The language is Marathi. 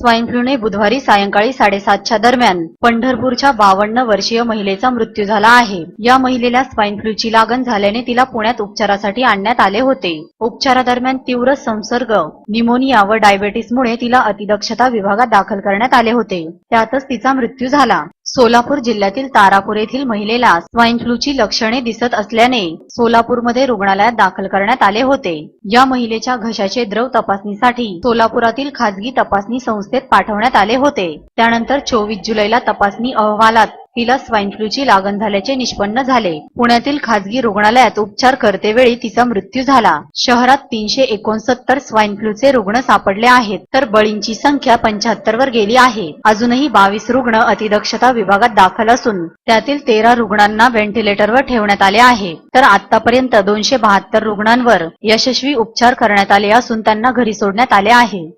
स्वाईन फ्लूने बुधवारी सायंकाळी साडेसातच्या दरम्यान पंढरपूरच्या बावन्न वर्षीय महिलेचा मृत्यू झाला आहे. या महिलेला स्वाईन फ्लूची लागण झाल्याने तिला पुण्यात उपचारासाठी आणण्यात आले होते. उपचारादरम्यान तीव्र संसर्ग निमोनिया व डायबेटीसमुळे तिला अतिदक्षता विभागात दाखल करण्यात आले होते. त्यातच तिचा मृत्यू झाला. सोलापूर जिल्ह्यातील तारापूर येथील महिलेला स्वाईन फ्लूची लक्षणे दिसत असल्याने सोलापूरमध्ये रुग्णालयात दाखल करण्यात आले होते. या महिलेच्या घशाचे द्रव तपासणीसाठी सोलापुरातील खासगी तपासणी संस्थेत पाठवण्यात आले होते. त्यानंतर चोवीस जुलैला तपासणी अहवालात तिला स्वाईन फ्लूची लागण झाल्याचे निष्पन्न झाले. पुण्यातील खासगी रुग्णालयात उपचार करतेवेळी तिचा मृत्यू झाला. शहरात तीनशे एकोणसत्तर स्वाईन फ्लूचे रुग्ण सापडले आहेत तर बळींची संख्या पंच्याहत्तर वर गेली आहे. अजूनही बावीस रुग्ण अतिदक्षता विभागात दाखल असून त्यातील तेरा रुग्णांना व्हेंटिलेटरवर ठेवण्यात आले आहे. तर आतापर्यंत दोनशे बहात्तर रुग्णांवर यशस्वी उपचार करण्यात आले असून त्यांना घरी सोडण्यात आले आहे.